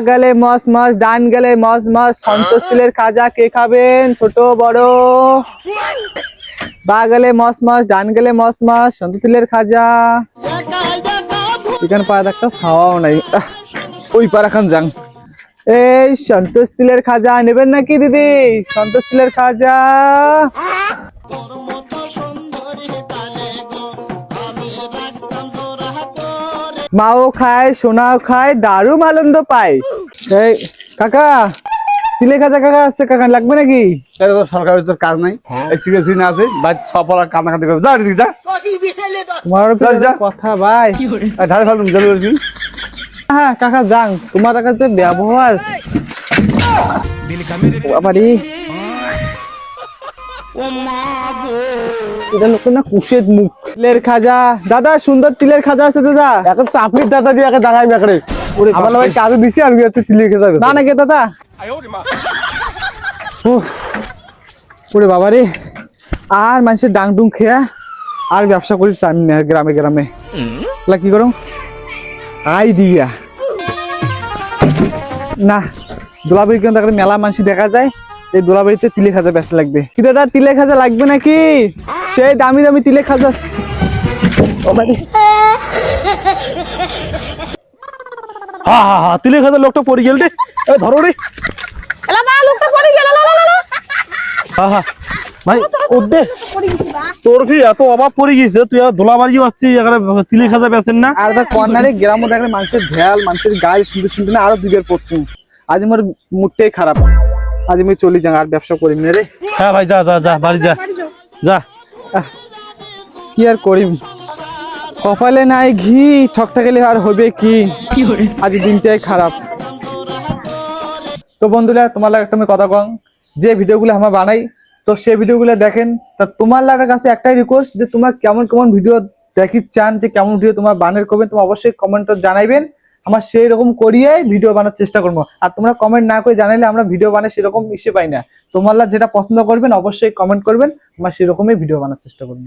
গেলে মস মস, ডান গেলে মস মস, সন্তোষ তিলের খাজা কে খাবেন? ছোট, বড়। বা গেলে মস মস, ডান গেলে মস মস, সন্তোষ তিলের খাজা। এখানে পাড়া একটা খাওয়াও নাই। ওই পাড়া খান যান। এই সন্তোষ তিলের খাজা নেবেন নাকি দিদি? সন্তোষ তিলের খাজা। মাও খায় সোনাও খায় দারুম আনন্দ পায়। এই কাকা তিলে খাজা কাকা? আসছে কাকা লাগবে নাকি? এটা তো সরকারের তোর কাজ নাই। এই সিরিয়াসলি না আছে ভাই সফল আর কান্নাকাটি করবে। যা যা। যা। কথা ভাই। ঢালে ফেলুন জল বলছি। হ্যাঁ কাকা যান। তোমার কাছে ব্যবহার। বাবারি এটা লোক না কুশের মুখ। তিলের খাজা। দাদা সুন্দর তিলের খাজা আছে দাদা। এখন চাপড়ির দাদা দিয়ে একে দাঁড়াই মেকড়ে। আমার ভাই কাজে দিছি আর না নাকি দাদা। ওরে বাবা রে আর মানুষের ডাং ডুং খেয়া আর ব্যবসা করি আমি না গ্রামে গ্রামে। লা কি করো? আইডিয়া। না দোলাবাড়ি কিন্তু মেলা মানুষ দেখা যায়। এই দোলাবাড়িতে তিলে খাজা ব্যস্ত লাগবে। কি দাদা তিলে খাজা লাগবে নাকি? সেই দামি দামি তিলে খাজা হা হা হা তিলি খেতে লোকটা পড়ে গেল রে। এ ধরো রে। লোকটা পড়ে গেল লা লা লা লা হা হা। ভাই ওডে তোর কি এত অভাব পড়ে গেছে? তুই আর ধুলাবাড়ি আসছিস এখানে তিলি খাজা বেছেন না? আর দা কর্নারে গ্রামে দেখলে মানুষের ভ্যাল মানুষের গায়ে শুনতে শুনতে না আরও দুবার পড়ছু। আজ মোর মুডটাই খারাপ। আজ আমি চলি যাং আর ব্যবসা করি না রে। হ্যাঁ ভাই যা যা যা বাড়ি যা। যা। কি আর করিম? কপালে নাই ঘি ঠকটা গেলে আর হবে কি? আজ দিনটাই খারাপ। তো বন্ধুরা তোমার লাগে একটা আমি কথা কং যে ভিডিওগুলো আমার বানাই তো সেই ভিডিওগুলো দেখেন তা তোমার লাগার কাছে একটাই রিকোয়েস্ট যে তোমার কেমন কেমন ভিডিও দেখি চান যে কেমন ভিডিও তোমার বানের করবেন তোমার অবশ্যই কমেন্টে জানাইবেন। আমার সেই রকম করিয়ে ভিডিও বানার চেষ্টা করব। আর তোমরা কমেন্ট না করে জানাইলে আমরা ভিডিও বানাই সেরকম ইসে পাই না। তোমার যেটা পছন্দ করবেন, অবশ্যই কমেন্ট করবেন, আমরা সেরকমই ভিডিও বানার চেষ্টা করব।